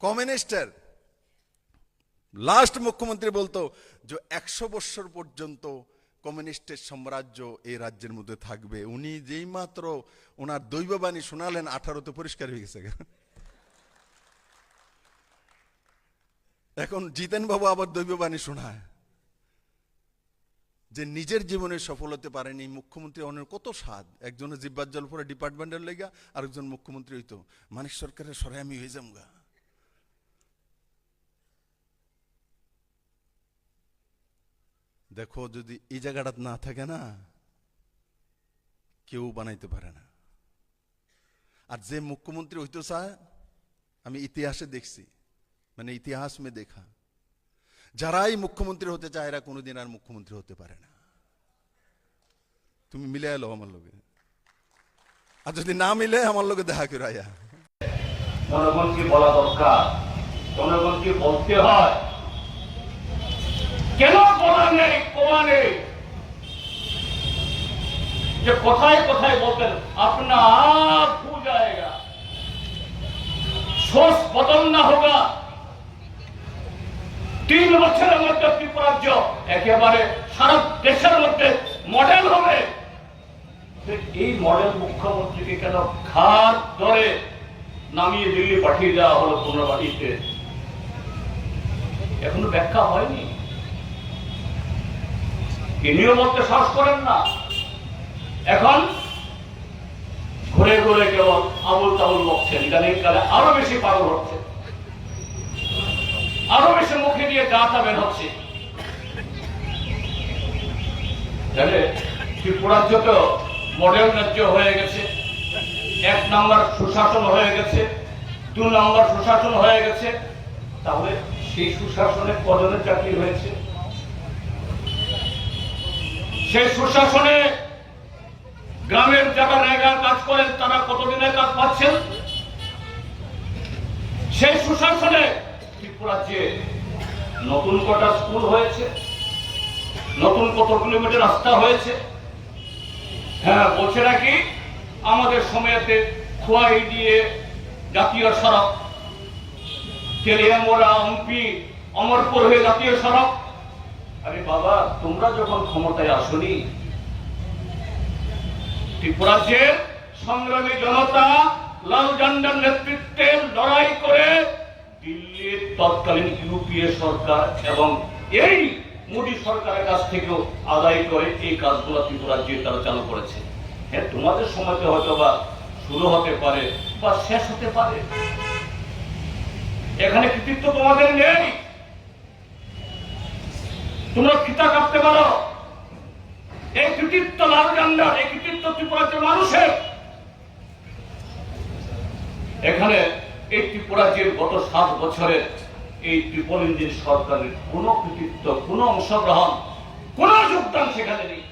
কমিউনিস্টের। Last মুখ্যমন্ত্রী বলতো যে একশো বৎসর পর্যন্ত কমিউনিস্টের সাম্রাজ্য এই রাজ্যের মধ্যে থাকবে। উনি যেই মাত্র ওনার দৈববাণী শোনালেন, আঠারোতে পরিষ্কার হয়ে গেছে। এখন জিতেন বাবু আবার দৈববাণী শোনায়। যে নিজের জীবনে সফল হতে পারেনি, মুখ্যমন্ত্রী অনেক কত স্বাদ। একজনের জিব্বাজ্জল পরে ডিপার্টমেন্টের লেগা, আরেকজন মুখ্যমন্ত্রী হইতো, মানিক সরকারের সরে আমি হয়ে যাম দেখো, যদি এই জায়গাটা না থাকে না, কেউ বানাইতে পারে না। আর যে মুখ্যমন্ত্রী হইতো চায় আমি ইতিহাসে দেখছি মানে ইতিহাস মে দেখা। যারাই মুখ্যমন্ত্রী হতে চায়, এরা কোনোদিন আর মুখ্যমন্ত্রী হতে পারে না। তুমি মিলে এলো আমার লোকে আর যদি না মিলে, আমার লোকে দেখা করে আয়া। জনগণকে বলা দরকার। জনগণকে বলতে হয় কেন বলা নেই কোয়া নেই যে কোথায় কোথায় বলতেন अपना आप हो जाएगा সোচ বদল না হোগা তিন বছরের মধ্যে ত্রিপুরাজ্য একেবারে সারা দেশের মধ্যে মডেল হবে তো এই মডেল মুখ্যমন্ত্রীকে কেন ঘাট ধরে নামিয়ে দিল্লি পাঠিয়ে দেওয়া হলো পুনর্বাড়িতে এখনো ব্যাখ্যা হয়নি তিনিও বলতে সাহস করেন না। এখন ঘুরে ঘুরে কেবল আবুল তাবুল বকছেন। ইদানিং কালে আরও বেশি পাগল হচ্ছে। আরও বেশি মুখে দিয়ে গা বের হচ্ছে। ত্রিপুরাজ্য তো মডেল রাজ্য হয়ে গেছে। এক নম্বর সুশাসন হয়ে গেছে। দু নম্বর সুশাসন হয়ে গেছে। তাহলে সেই সুশাসনে কজনের চাকরি হয়েছে? সেই সুশাসনে গ্রামের যারা রেগার কাজ করেন, তারা কতদিনের কাজ পাচ্ছেন? সেই সুশাসনে ত্রিপুরাজ্যে নতুন কটা স্কুল হয়েছে, নতুন কত কিলোমিটার রাস্তা হয়েছে হ্যাঁ বলছে নাকি আমাদের সময়েতে খোয়াই দিয়ে জাতীয় সড়ক, তেলিয়ামোড়া অম্পি অমরপুর হয়ে জাতীয় সড়ক আরে বাবা, তোমরা যখন ক্ষমতায় আসনি ত্রিপুরাজ্যের সংগ্রামী জনতা লাল ঝান্ডার নেতৃত্বে লড়াই করে দিল্লির তৎকালীন ইউপিএ সরকার এবং এই মোদী সরকারের কাছ থেকেও আদায় করে এই কাজগুলো ত্রিপুরাজ্যে তারা চালু করেছে। হ্যাঁ তোমাদের সময়তে হয়তো বা শুরু হতে পারে বা শেষ হতে পারে। এখানে কৃতিত্ব তোমাদের নেই। তোমরা ফিতা কাঁপতে পারো। এই কৃতিত্ব লাল ঝান্ডার এই কৃতিত্ব ত্রিপুরাজ্যের মানুষের। এখানে এই ত্রিপুরাজ্যের গত সাত বছরে এই ত্রিপল ইঞ্জিন সরকারের কোন কৃতিত্ব, কোন অংশগ্রহণ, কোনো যোগদান সেখানে নেই।